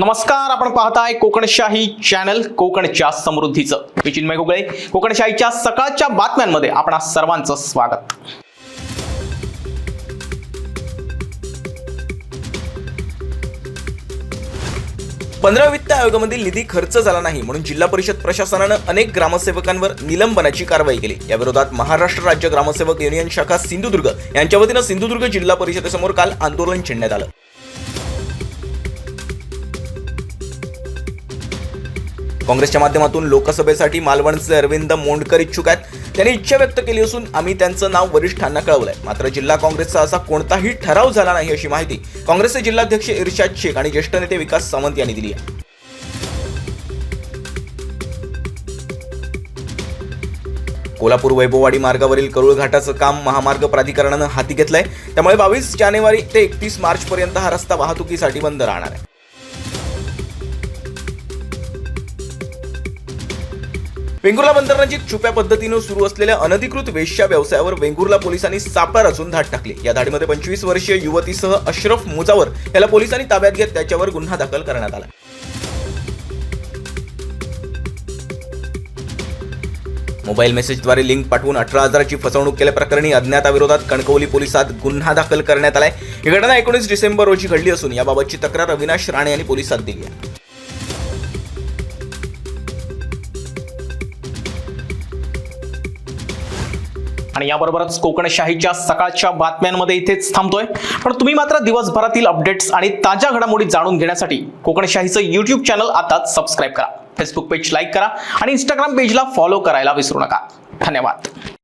नमस्कार आपण पाहताय कोकणशाही चॅनल कोकणच्या समृद्धीचं. मी चिन्मय गुगळे. कोकणशाहीच्या सकाळच्या बातम्यांमध्ये आपणा सर्वांचं स्वागत. पंधरा वित्त आयोगामधील निधी खर्च झाला नाही म्हणून जिल्हा परिषद प्रशासनानं अनेक ग्रामसेवकांवर निलंबनाची कारवाई केली. या विरोधात महाराष्ट्र राज्य ग्रामसेवक युनियन शाखा सिंधुदुर्ग यांच्या वतीनं सिंधुदुर्ग जिल्हा परिषदेसमोर काल आंदोलन छेडण्यात आलं. काँग्रेसच्या माध्यमातून लोकसभेसाठी मालवणचे अरविंद मोंडकर इच्छुक आहेत. त्यांनी इच्छा व्यक्त केली असून आम्ही त्यांचं नाव वरिष्ठांना कळवलंय. मात्र जिल्हा काँग्रेसचा असा कोणताही ठराव झाला नाही अशी माहिती काँग्रेसचे जिल्हाध्यक्ष इर्शाद शेख आणि ज्येष्ठ नेते विकास सावंत यांनी दिली आहे. कोल्हापूर वैभववाडी मार्गावरील करुळ घाटाचं काम महामार्ग प्राधिकरणानं हाती घेतलंय. त्यामुळे बावीस जानेवारी ते एकतीस मार्च पर्यंत हा रस्ता वाहतुकीसाठी बंद राहणार आहे. वेंगुर्ला बंदरनजीक छुप्या पद्धतीनं सुरू असलेल्या अनधिकृत वेश्या व्यवसायावर वेंगुर्ला पोलिसांनी सापळा रचून धाड टाकली. या धाडीमध्ये पंचवीस वर्षीय युवतीसह अशरफ मुजावर याला पोलिसांनी ताब्यात घेत त्याच्यावर गुन्हा दाखल करण्यात आला. मोबाईल मेसेजद्वारे लिंक पाठवून अठरा हजाराची फसवणूक केल्याप्रकरणी अज्ञाताविरोधात कणकवली पोलिसात गुन्हा दाखल करण्यात आलाय. ही घटना एकोणीस डिसेंबर रोजी घडली असून याबाबतची तक्रार अविनाश राणे यांनी पोलिसात दिली आहे. आणि याबरोबरच कोकणशाहीच्या सकाळच्या बातम्यांमध्ये इथेच थांबतोय. पण तुम्ही मात्र दिवसभरातील अपडेट्स आणि ताज्या घडामोडी जाणून घेण्यासाठी कोकणशाहीचं युट्यूब चॅनल आताच सबस्क्राईब करा. फेसबुक पेज लाईक करा आणि इंस्टाग्राम पेजला फॉलो करायला विसरू नका. धन्यवाद.